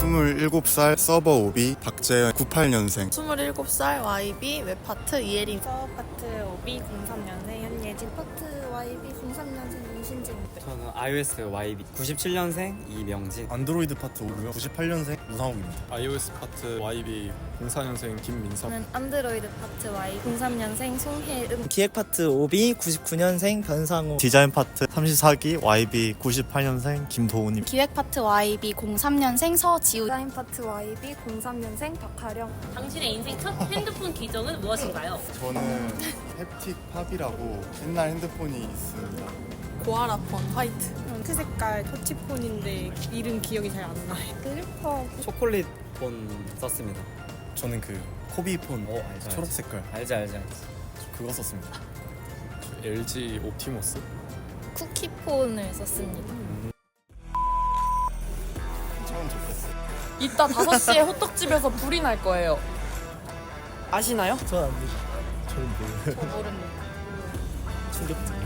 27살 서버 오비 박재현 98년생. 27살 YB 웹파트 이혜린. 파트 오비 03년생 현예진 파트 YB 03년생 윤신진 저는 iOS YB 97년생 이명진 안드로이드 파트 오고요. 98년생 우상욱입니다. iOS 파트 YB 04년생 김민석 저는 안드로이드 파트 Y 03년생 송혜은 기획 파트 오비 99년생 변상우 디자인 파트 34기 YB 98년생 김도훈님. 기획 파트 YB 03년생 서지우 디자인 파트 YB 03년생 박하령 당신의 인생 첫 핸드폰 기종은 무엇인가요? 저는 햅틱 팝이라고 옛날 핸드폰이 있습니다 고아라폰 화이트. 그 색깔 터치폰인데 이름 기억이 잘 안 나요. 슬리퍼 초콜릿 폰 썼습니다. 저는 그 코비폰 오 알죠 초록. 색깔. 알지 알지 알지 그거 썼습니다. LG 옵티머스 쿠키폰을 썼습니다. 처음 좋겠어요. 이따 5시에 호떡집에서 불이 날 거예요. 아시나요? 전 압니다 저는 모르는 모르는 충격적